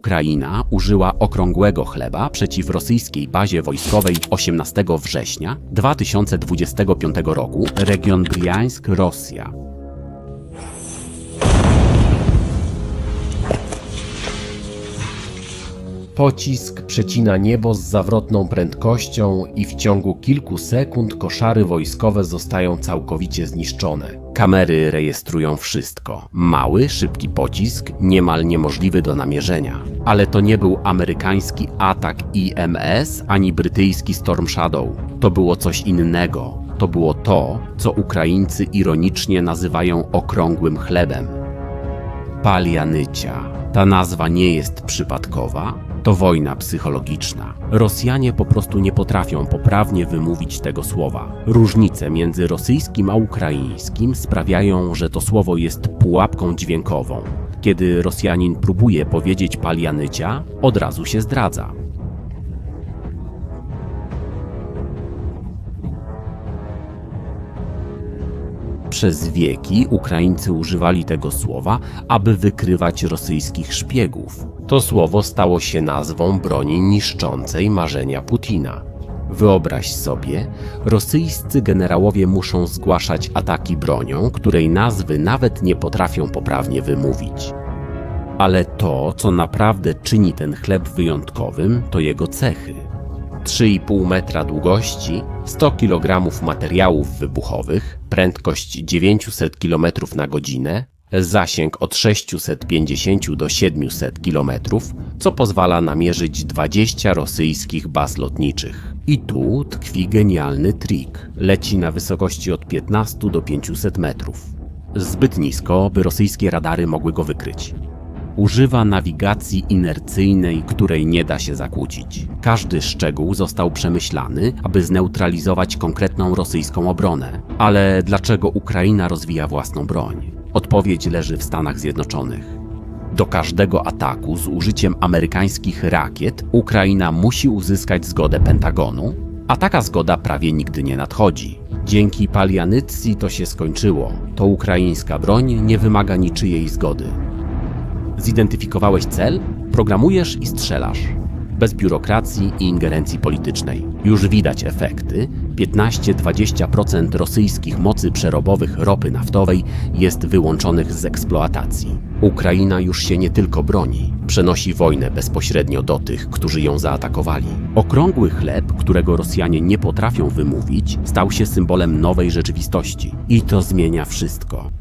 Ukraina użyła okrągłego chleba przeciw rosyjskiej bazie wojskowej 18 września 2025 roku, region Briańsk, Rosja. Pocisk przecina niebo z zawrotną prędkością i w ciągu kilku sekund koszary wojskowe zostają całkowicie zniszczone. Kamery rejestrują wszystko. Mały, szybki pocisk, niemal niemożliwy do namierzenia. Ale to nie był amerykański atak IMS ani brytyjski Storm Shadow. To było coś innego. To było to, co Ukraińcy ironicznie nazywają okrągłym chlebem. Palianycia. Ta nazwa nie jest przypadkowa, to wojna psychologiczna. Rosjanie po prostu nie potrafią poprawnie wymówić tego słowa. Różnice między rosyjskim a ukraińskim sprawiają, że to słowo jest pułapką dźwiękową. Kiedy Rosjanin próbuje powiedzieć palianycia, od razu się zdradza. Przez wieki Ukraińcy używali tego słowa, aby wykrywać rosyjskich szpiegów. To słowo stało się nazwą broni niszczącej marzenia Putina. Wyobraź sobie, rosyjscy generałowie muszą zgłaszać ataki bronią, której nazwy nawet nie potrafią poprawnie wymówić. Ale to, co naprawdę czyni ten chleb wyjątkowym, to jego cechy. 3,5 metra długości, 100 kg materiałów wybuchowych, prędkość 900 km na godzinę, zasięg od 650 do 700 km, co pozwala namierzyć 20 rosyjskich baz lotniczych. I tu tkwi genialny trik. Leci na wysokości od 15 do 500 metrów. Zbyt nisko, by rosyjskie radary mogły go wykryć. Używa nawigacji inercyjnej, której nie da się zakłócić. Każdy szczegół został przemyślany, aby zneutralizować konkretną rosyjską obronę. Ale dlaczego Ukraina rozwija własną broń? Odpowiedź leży w Stanach Zjednoczonych. Do każdego ataku z użyciem amerykańskich rakiet Ukraina musi uzyskać zgodę Pentagonu, a taka zgoda prawie nigdy nie nadchodzi. Dzięki Palianycji to się skończyło. To ukraińska broń nie wymaga niczyjej zgody. Zidentyfikowałeś cel? Programujesz i strzelasz. Bez biurokracji i ingerencji politycznej. Już widać efekty. 15-20% rosyjskich mocy przerobowych ropy naftowej jest wyłączonych z eksploatacji. Ukraina już się nie tylko broni, przenosi wojnę bezpośrednio do tych, którzy ją zaatakowali. Okrągły chleb, którego Rosjanie nie potrafią wymówić, stał się symbolem nowej rzeczywistości. I to zmienia wszystko.